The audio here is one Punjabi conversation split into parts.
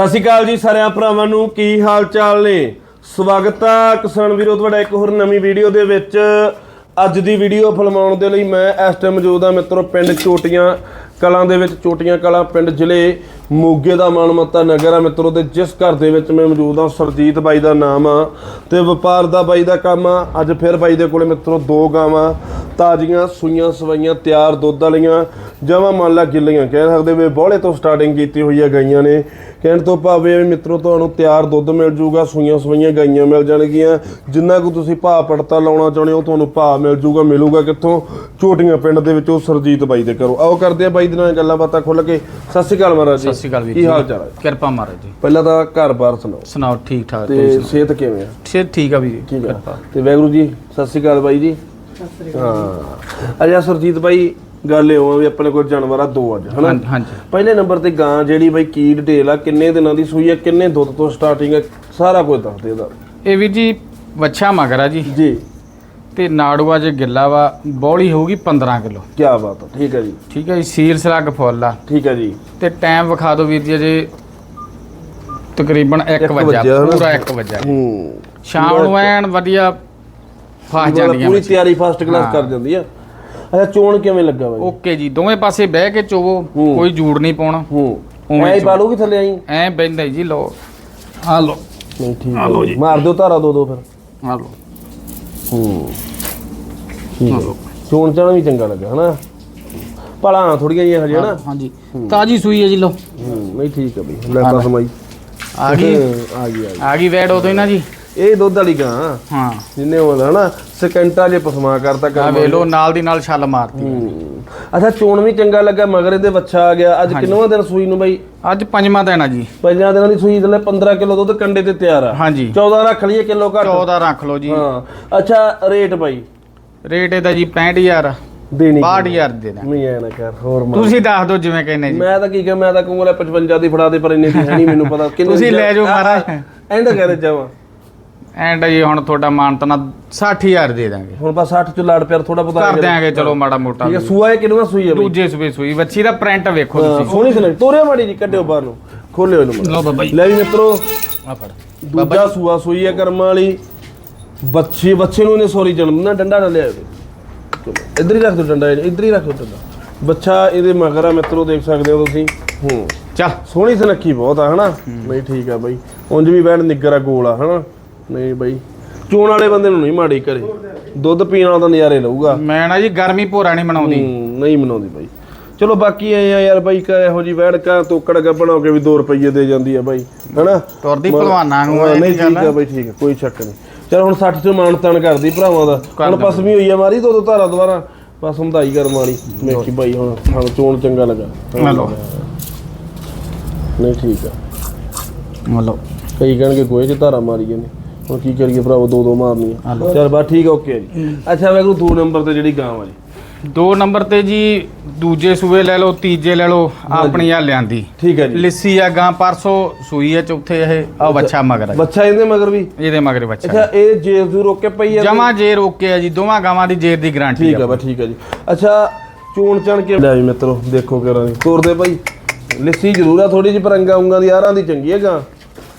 ਸਤਿ ਸ਼੍ਰੀ ਅਕਾਲ ਜੀ ਸਾਰਿਆਂ ਭਰਾਵਾਂ ਨੂੰ, ਕੀ ਹਾਲ ਚਾਲ ਨੇ? ਸਵਾਗਤ ਆ ਕਿਸਾਨ ਵੀਰੋ, ਤੁਹਾਡਾ ਇੱਕ ਹੋਰ ਨਵੀਂ ਵੀਡੀਓ ਦੇ ਵਿੱਚ। ਅੱਜ ਦੀ ਵੀਡੀਓ ਫਿਲਮਾਉਣ ਦੇ ਲਈ ਮੈਂ ਇਸ ਟਾਈਮ ਮੌਜੂਦ ਆ ਮਿੱਤਰੋ, ਪਿੰਡ ਚੋਟੀਆਂ ਕਲਾਂ ਦੇ ਵਿੱਚ, ਚੋਟੀਆਂ ਕਲਾਂ ਪਿੰਡ ਜ਼ਿਲ੍ਹੇ ਮੋਗੇ ਦਾ ਮਾਨਮੱਤਾ ਨਗਰ ਆ ਮਿੱਤਰੋ ਤੇ ਜਿਸ ਘਰ ਦੇ ਵਿੱਚ ਮੈਂ ਮੌਜੂਦ ਆ ਸਰਜੀਤ ਬਾਈ ਦਾ ਨਾਮ ਆ ਤੇ ਵਪਾਰ ਦਾ ਬਾਈ ਦਾ ਕੰਮ ਆ। ਅੱਜ ਫਿਰ ਬਾਈ ਦੇ ਕੋਲੇ ਮਿੱਤਰੋ ਦੋ ਗਾਵਾਂ। ਤਾਜ਼ੀਆਂ ਸੂਈਆਂ ਸਵਾਈਆਂ ਤਿਆਰ ਦੁੱਧ ਵਾਲੀਆਂ ਜਮਾਂ ਮੰਨ ਲਾ ਗਿੱਲੀਆਂ ਕਹਿ ਸਕਦੇ ਵੀ ਬੋਲੇ ਤੋਂ ਸਟਾਰਟਿੰਗ ਕੀਤੀ ਹੋਈ ਹੈ ਗਾਈਆਂ ਨੇ। ਕਹਿਣ ਤੋਂ ਭਾਵੇਂ ਵੀ ਮਿੱਤਰੋ ਤੁਹਾਨੂੰ ਤਿਆਰ ਦੁੱਧ ਮਿਲ ਜੂਗਾ ਸੂਈਆਂ ਸਵਾਈਆਂ ਗਾਈਆਂ ਮਿਲ ਜਾਣਗੀਆਂ। ਜਿੰਨਾ ਕੁ ਤੁਸੀਂ ਭਾਅ ਪੜਤਾ ਲਾਉਣਾ ਚਾਹੁੰਦੇ ਹੋ ਤੁਹਾਨੂੰ ਭਾਅ ਮਿਲ ਜੂਗਾ ਮਿਲੂਗਾ ਕਿੱਥੋਂ? ਛੋਟੀਆਂ ਪਿੰਡ ਦੇ ਵਿੱਚ ਉਹ ਸਰਜੀਤ ਬਾਈ ਦੇ ਕਰੋ ਆਓ ਕਰਦੇ ਆ ਬਾਈ ਦੇ ਨਾਲ ਗੱਲਾਂ ਬਾਤਾਂ ਖੁੱਲ ਕੇ। ਸਤਿ ਸ਼੍ਰੀ ਅਕਾਲ ਮਹਾਰਾਜ ਜੀ। ਸਤਿ ਸ਼੍ਰੀ ਅਕਾਲ ਵੀਰ ਕੀ ਜੀ। ਹਾਲ ਚਾਲ ਹੈ ਕਿਰਪਾ ਮਹਾਰਾਜ ਜੀ। ਪਹਿਲਾਂ ਤਾਂ ਘਰ-ਬਾਰ ਸੁਣਾਓ। ਸੁਣਾਓ ਠੀਕ ਠਾਕ। ਤੇ ਸਿਹਤ ਕਿਵੇਂ ਆ? ਠੀਕ ਠੀਕ ਆ ਵੀਰ ਠੀਕ ਆ। ਤੇ ਵੈਗੁਰੂ ਜੀ ਸਤਿ ਸ਼੍ਰੀ ਅਕਾਲ ਬਾਈ ਜੀ। ਹਾਂ। ਅਜਾ ਸਰਜੀਤ ਬਾਈ ਗੱਲ ਇਹ ਆ ਵੀ ਆਪਣੇ ਕੋਲ ਜਾਨਵਰ ਆ ਦੋ ਅੱਜ ਹਨਾ? ਹਾਂਜੀ ਪਹਿਲੇ ਨੰਬਰ ਤੇ ਗਾਂ ਜਿਹੜੀ ਬਾਈ ਕੀ ਡਿਟੇਲ ਆ ਕਿੰਨੇ ਦਿਨਾਂ ਦੀ ਸੂਈ ਆ ਕਿੰਨੇ ਦੁੱਧ ਤੋਂ ਸਟਾਰਟਿੰਗ ਆ ਸਾਰਾ ਕੁਝ ਦੱਸ ਦੇ ਇਹਦਾ। ਇਹ ਵੀਰ ਜੀ ਵੱਛਾ ਮਗਰ ਆ ਜੀ। ਜੀ। ਤੇ ਨਾੜੂਆ ਜੇ ਗਿੱਲਾ ਵਾ ਬੌਲੀ ਹੋਊਗੀ 15 ਕਿਲੋ। ਕੀ ਬਾਤ ਆ ਠੀਕ ਹੈ ਜੀ। ਠੀਕ ਹੈ ਜੀ ਸੀਲ ਸਲੱਗ ਫੁੱਲ ਆ। ਠੀਕ ਹੈ ਜੀ। ਤੇ ਟਾਈਮ ਵਿਖਾ ਦਿਓ ਵੀਰ ਜੀ ਅਜੇ ਤਕਰੀਬਨ 1 ਇੱਕ ਵਜੇ ਵੱਜਿਆ ਹਨਾ? ਪੂਰਾ 1 ਵਜੇ। ਹੂੰ। ਸ਼ਾਮ ਨੂੰ ਐਨ ਵਧੀਆ ਫਾਸ ਜਾਂਦੀਆਂ ਪੂਰੀ। ਤਿਆਰੀ ਫਸਟ ਕਲਾਸ। ਕਰ ਜਾਂਦੀ ਆ। ਅੱਛਾ ਚੋਣ ਕਿਵੇਂ ਲੱਗਾ ਬਾਈ? ਓਕੇ ਜੀ ਦੋਵੇਂ ਪਾਸੇ ਬਹਿ ਕੇ ਚੋਵੋ। ਕੋਈ ਜੂੜ ਨਹੀਂ ਪਾਉਣਾ। ਹੂੰ। ਉਵੇਂ ਐ ਚੋ- ਪਾਲੂਗੀ ਥੱਲੇ ਆਈ? ਐ ਬੈਂਦਾ ਜੀ ਲੋ ਆ ਲੋ ਨਹੀਂ ਠੀਕ ਹੈ ਜੀ। ਮਾਰ ਦਿਓ ਧਾਰਾ ਦੋ ਦੋ ਫਿਰ। ਆ ਲੋ ਹੂੰ। ਠੀਕ ਚੋਣ ਚਾਣਾ ਵੀ ਚੰਗਾ ਲੱਗਾ ਹਨਾ? ਭਲਾ ਥੋੜੀਆਂ ਜਿਹੀਆਂ ਹਜੇ ਹਨਾ? ਹਾਂਜੀ। ਤਾਜੀ ਸੂਈ ਹੈ ਜੀ ਲੋ ਹੂੰ ਨਹੀਂ ਠੀਕ ਹੈ ਬਈ। ਲੈ ਤਾਂ ਸਮਾਈ। ਆ ਗਈ। ਆ ਗਈ ਆ ਗਈ। ਆ ਵੈੜ ਉਦੋਂ ਹੀ ਨਾ ਜੀ। ਇਹ ਦੁੱਧ ਵਾਲੀ ਗਾਂ ਹਾਂ। ਜਿੰਨੇ ਹੁੰਦਾ ਹਨਾ ਸਕਿੰਟਾਂ ਜੇ ਪਸਮਾ ਕਰਤਾ ਆ ਵੇ ਲੋ ਨਾਲ ਦੀ ਨਾਲ ਛੱਲ ਮਾਰਤੀ। ਹੂੰ। ਅੱਛਾ ਚੋਣ ਵੀ ਚੰਗਾ ਲੱਗਾ ਮਗਰ ਇਹਦੇ ਬੱਚਾ ਆ ਗਿਆ। ਅੱਜ ਕਿੰਨਵਾਂ ਦਿਨ ਸੂਈ ਨੂੰ ਬਾਈ? ਅੱਜ ਪੰਜਵਾਂ ਦਿਨ ਆ ਜੀ। ਪੰਜਾਂ ਦਿਨਾਂ ਦੀ ਸੂਈ ਥੱਲੇ 15 ਕਿਲੋ ਦੁੱਧ ਕੰਡੇ ਤੇ ਤਿਆਰ ਆ। ਹਾਂਜੀ। 14 ਰੱਖ ਲਈਏ ਕਿਲੋ ਘੱਟ। 14 ਰੱਖ ਲਓ ਜੀ। ਹਾਂ। ਅੱਛਾ ਰੇਟ ਬਾਈ? ਰੇਟ ਇਹਦਾ ਜੀ 65000 ਦੇਣੀ 62000 ਦੇ ਦਾਂ ਨਹੀਂ ਐ ਨਾ ਕਰ ਹੋਰ ਮਾਰ। ਤੁਸੀਂ ਦੱਸ ਦਿਓ ਜਿਵੇਂ ਕਹਿੰਦੇ ਜੀ। ਮੈਂ ਤਾਂ ਕੀ ਕਹਾਂ ਮੈਂ ਤਾਂ ਕਹੂੰਗਾ ਲੈ 55 ਦੀ ਫੜਾ ਦੇ ਪਰ ਇੰਨੇ ਦੀ ਹੈ ਨਹੀਂ ਮੈਨੂੰ ਪਤਾ। ਕਿੰਨੇ ਤੁਸੀਂ ਲੈ ਜਾਓ ਮਹਾਰਾਜ। ਐਂਡ ਕਹਦੇ ਜਾਵਾਂ। ਐਂਡ ਜੀ ਹੁਣ ਤੁਹਾਡਾ ਮਾਨਤਨਾ 60000 ਦੇ ਦਾਂਗੇ। ਹੁਣ ਬਸ 60 ਚ ਲਾੜ ਪਿਆਰ ਥੋੜਾ ਪਤਾ ਕਰ ਦਿਆਂਗੇ ਚਲੋ ਮਾੜਾ ਮੋਟਾ ਠੀਕ ਹੈ ਸੂਆ ਇਹ ਕਿੰਨਵਾਂ ਸੂਈ ਹੈ ਬਾਈ। ਦੂਜੇ ਸੂਬੇ ਸੂਈ। ਵੱਛੀ ਦਾ ਪ੍ਰਿੰਟ ਵੇਖੋ ਤੁਸੀਂ। ਸੋਹਣੀ ਸੁਣੀ ਤੋਰਿਆ ਮਾੜੀ ਜੀ ਕੱਢਿਓ ਬਾਹਰ ਨੂੰ। ਖੋਲਿਓ ਇਹਨੂੰ। ਲਓ ਬਾਬਾ ਜੀ। ਲੈ ਵੀ ਮਿੱਤਰੋ ਆ ਫੜ। ਦੂਜਾ ਸੂਆ ਸੂਈ ਹੈ ਕਰਮਾਂ ਵਾਲੀ। ਬੱਚੇ ਬੱਚੇ ਨੂੰ ਇਹਨੇ ਸੌਰੀ ਜਨਮ ਦਿੰਦਾ ਡੰਡਾ ਨਾ ਚਲੋ ਇੱਧਰ ਹੀ ਰੱਖ ਦਿਓ ਡੰਡਾ ਇੱਧਰ ਹੀ ਰੱਖ ਦਿਓ ਡੰਡਾ। ਬੱਚਾ ਇਹਦੇ ਮਗਰ ਆ ਮਿੱਤਰੋ ਦੇਖ ਸਕਦੇ ਹੋ ਤੁਸੀਂ। ਹੂੰ। ਚੱਲ। ਸੋਹਣੀ ਸੁਨੱਖੀ ਬਹੁਤ ਆ ਹਨਾ? ਨਹੀਂ ਠੀਕ ਆ ਬਾਈ। ਉਂਝ ਵੀ ਬੈਣ ਨਿੱਗਰ ਆ ਗੋਲ ਆ ਹਨਾ? ਨਹੀਂ ਬਾਈ। ਚੋਣ ਵਾਲੇ ਬੰਦੇ ਨੂੰ ਨਹੀਂ ਮਾੜੀ ਕਰੇ ਦੁੱਧ ਪੀਣ ਵਾਲਾ ਤਾਂ ਨਜ਼ਾਰੇ ਲਊਗਾ। ਮੈਂ ਨਾ ਜੀ ਗਰਮੀ ਭੋਰਾ ਨਹੀਂ ਹੂੰ, ਨਹੀਂ ਮਨਾਉਂਦੀ ਬਾਈ। ਚਲੋ ਬਾਕੀ ਐ ਆ ਯਾਰ ਬਾਈ ਕਾ ਇਹੋ ਜੀ ਵੈੜ ਕਾ ਤੋਕੜ ਗਾ ਬਣਾ ਕੇ ਵੀ 2 ਰੁਪਏ ਦੇ ਜਾਂਦੀ ਆ ਬਾਈ। ਹਨਾ? ਤੁਰਦੀ ਭਲਵਾਨਾਂ ਨੂੰ ਇਹ ਨਹੀਂ ਗੱਲ ਠੀਕ ਆ? ਬਾਈ ਠੀਕ ਆ ਕੋਈ ਸ਼ੱਕ ਨਹੀਂ। ਚਲ ਹੁਣ 60 ਚ ਮਾਨ ਤਾਨ ਕਰਦੀ ਭਰਾਵਾਂ ਦਾ। ਹੁਣ ਪਸਵੀ ਹੋਈ ਆ ਮਾਰੀ ਦੋ ਦੋ ਧਾਰਾ ਦੁਬਾਰਾ। ਬਸ ਹੁੰਦਾਈ ਕਰ ਮਾਰੀ। ਮੇਖੀ ਬਾਈ ਹੁਣ ਸਾਨੂੰ ਚੋਣ ਚੰਗਾ ਲੱਗਾ। ਆ ਲਓ। ਨਹੀਂ ਠੀਕ ਆ। ਮਤਲਬ ਕਈ ਕਹਿਣਗੇ ਗੋਏ ਚ ਧਾਰਾ ਮਾਰੀ ਜਾਂਦੇ। ਹੁਣ ਕੀ ਕਰੀਏ ਭਰਾਵੋ ਦੋ ਦੋ ਮਾਰਨੀਆਂ। ਚਲ ਬਾ ਠੀਕ ਓਕੇ ਜੀ। ਅੱਛਾ ਵੈਗਰੂ ਦੋ ਨੰਬਰ ਤੇ ਜਿਹੜੀ ਗਾਂ ਵਾਲੀ। ਦੋ ਨੰਬਰ ਤੇ ਜੀ ਦੂਜੇ ਸੂਏ ਲੈ ਲਓ ਤੀਜੇ ਲੈ ਲਓ ਆਪਣੀ ਆ ਲਿਆਂਦੀ। ਠੀਕ ਹੈ ਜੀ। ਲਿੱਸੀ ਆ ਗਾਂ ਪਰਸੋ ਸੂਈ ਆ ਚੌਥੇ ਇਹ ਆ ਬੱਚਾ ਮਗਰ ਆ ਜੀ। ਬੱਚਾ ਇਹਦੇ ਮਗਰ ਵੀ? ਇਹਦੇ ਮਗਰ ਬੱਚਾ ਅੱਛਾ ਇਹ ਜੇਰ ਜੂ ਰੋਕ ਕੇ ਪਈ ਆ ਜਮਾ ਜੇਰ ਓਕੇ ਆ ਜੀ ਦੋਵਾਂ ਗਾਵਾਂ ਦੀ ਜੇਰ ਦੀ ਗਾਰੰਟੀ ਠੀਕ ਆ ਬਾ ਠੀਕ ਆ ਜੀ। ਅੱਛਾ ਚੂਣ ਚਣ ਕੇ ਲੈ ਵੀ ਮਿੱਤਰੋ ਦੇਖੋ ਦੀ ਤੋਰਦੇ ਭਾਈ ਲਿੱਸੀ ਜ਼ਰੂਰ ਆ ਥੋੜੀ ਜਿਹੀ ਪਰੰਗਾ ਉਂਗਾ ਦੀ ਆਰਾਂ ਦੀ ਚੰਗੀ ਹੈਗਾ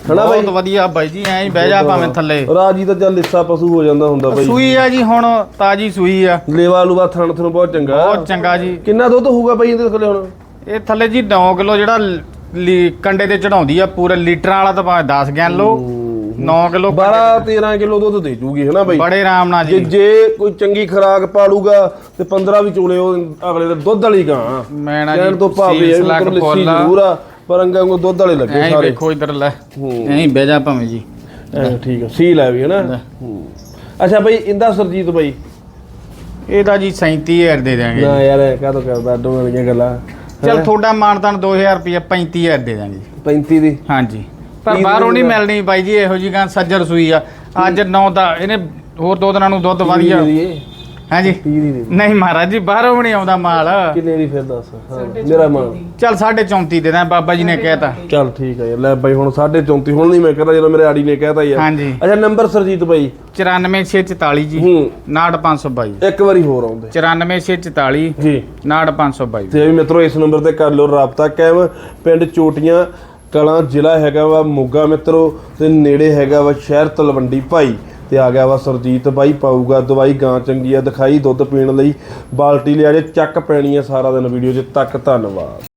ਹਨਾ ਬਾਈ? ਬਹੁਤ ਵਧੀਆ ਬਾਈ ਜੀ ਐਂ ਹੀ ਬਹਿ ਜਾ ਭਾਵੇਂ ਥੱਲੇ। ਰਾਜੀ ਤਾਂ ਚੱਲ ਲਿੱਸਾ ਪਸ਼ੂ ਹੋ ਜਾਂਦਾ ਹੁੰਦਾ ਬਾਈ। ਸੂਈ ਆ ਜੀ ਹੁਣ ਤਾਜੀ ਸੂਈ ਆ। ਲੇਵਾ ਲੂਵਾ ਥਣ ਥਣ ਬਹੁਤ ਚੰਗਾ। ਬਹੁਤ ਚੰਗਾ ਜੀ। ਕਿੰਨਾ ਦੁੱਧ ਹੋਊਗਾ ਬਾਈ ਇਹਦੇ ਕੋਲੇ ਹੁਣ? ਇਹ ਥੱਲੇ ਜੀ 9 ਕਿਲੋ ਜਿਹੜਾ ਲੀ- ਕੰਡੇ ਤੇ ਚੜਾਉਂਦੀ ਆ ਪੂਰੇ ਲੀਟਰਾਂ ਵਾਲਾ ਤਾਂ ਭਾਵੇਂ 10 ਗਿਆਨ ਲਓ 9 ਕਿਲੋ 12 13 ਕਿਲੋ ਦੁੱਧ ਦੇ ਜੂਗੀ ਹਨਾ ਬਾਈ? ਬੜੇ ਆਰਾਮ ਨਾਲ ਜੇ। ਜੀ ਜੇ ਕੋਈ ਚੰਗੀ ਖਰਾਕ ਪਾਲੂਗਾ ਤੇ 15 ਵੀ ਚੋਲੇ ਉਹ ਅਗਲੇ ਦੇ ਦੁੱਧ ਵਾਲੀ ਗਾਂ। ਮੈਂ ਨਾ ਕਹਿਣ ਜੀ ਤੋਂ ਭਾਵੇਂ ਲੱਸੀ ਫੁੱਲ। ਜ਼ਰੂਰ ਆ। ਪਰ ਅੰਗਾਂ ਨੂੰ ਦੁੱਧ ਵਾਲੇ ਲੱਗੇ ਐਂ ਸਾਰੇ। ਵੇਖੋ ਇਧਰ ਲੈ। ਐਂ ਬਹਿ ਜਾ ਭਾਵੇਂ ਜੀ। ਐਂ ਠੀਕ ਆ ਸੀਲ ਹੈ ਵੀ ਹਨਾ ਹੂੰ। ਅੱਛਾ ਬਾਈ ਇੰਦਾ ਸਰਜੀਤ ਬਾਈ? ਇਹਦਾ ਜੀ 37000 ਦੇ ਦਿਆਂਗੇ ਨਾ ਯਾਰ ਇਹ ਕਾਹਤੋਂ ਕਰਦਾ ਦੋਵਾਂ ਦੀਆਂ ਗੱਲਾਂ। ਚਲ ਤੁਹਾਡਾ ਮਾਨਤਾਨ 2000 ਰੁਪਏ 35000 ਦੇ ਦਾਂਗੇ 35 ਦੀ? ਹਾਂਜੀ। ਪਰ ਕੀ ਬਾਹਰੋਂ ਨਹੀਂ? ਮਿਲਣੀ ਬਾਈ ਜੀ ਇਹੋ ਜੀ ਗਾਂ ਸੱਜਰ ਸੂਈ ਆ। ਅੱਜ 9 ਦਾ ਇਹਨੇ ਹੋਰ ਦੋ ਦਿਨਾਂ ਨੂੰ ਦੁੱਧ ਵਧੀਆ ਇਹ ਹਾਂਜੀ। 30 ਦੀ ਦੇ ਨਹੀਂ ਮਹਾਰਾਜ ਜੀ ਬਾਹਰੋਂ ਵੀ ਨਹੀਂ ਆਉਂਦਾ ਮਾਲ। ਕਿੰਨੇ ਦੀ ਫਿਰ ਦੱਸ? ਹਾਂ ਮੇਰਾ ਮਨ ਚੱਲ 34.5 ਦੇ ਦਾਂ ਬਾਬਾ ਜੀ ਨੇ ਕਹਿਤਾ। ਚੱਲ ਠੀਕ ਆ ਯਾਰ ਲੈ ਬਾਈ ਹੁਣ 34 ਹੁਣ ਨਹੀਂ ਮੈਂ ਕਹਦਾ ਜਦੋਂ ਮੇਰੇ ਆੜੀ ਨੇ ਕਹਿਤਾ ਯਾਰ। ਹਾਂਜੀ। ਅੱਛਾ ਨੰਬਰ ਸਰਜੀਤ ਬਾਈ। 94644 ਜੀ ਹੂੰ। 98522 ਇੱਕ ਵਾਰੀ ਹੋਰ ਆਉਂਦੇ। 94644 ਜੀ। 98522 ਤੇ ਵੀ ਮਿੱਤਰੋ ਇਸ ਨੰਬਰ ਤੇ ਕਰ ਲਓ ਰਾਬਤਾ ਕਾਇਮ। ਪਿੰਡ ਚੋਟੀਆਂ ਕਲਾਂ ਜ਼ਿਲ੍ਹਾ ਹੈਗਾ ਵਾ ਮੋਗਾ ਮਿੱਤਰੋ ਤੇ ਨੇੜੇ ਹੈਗਾ ਵਾ ਸ਼ਹਿਰ ਤਲਵੰਡੀ ਭਾਈ। ਤੇ ਆ ਗਿਆ ਵਾ ਸਰਜੀਤ। ਬਾਈ ਪਾਊਗਾ, ਦਵਾਈ ਗਾਂ ਚੰਗੀ ਆ, ਦਿਖਾਈ ਦੁੱਧ ਪੀਣ ਲਈ। ਬਾਲਟੀ ਲਿਆ ਜੇ, ਚੱਕ ਪੈਣੀ ਆ ਸਾਰਾ ਦਿਨ ਵੀਡੀਓ 'ਚ। ਤੱਕ ਧੰਨਵਾਦ।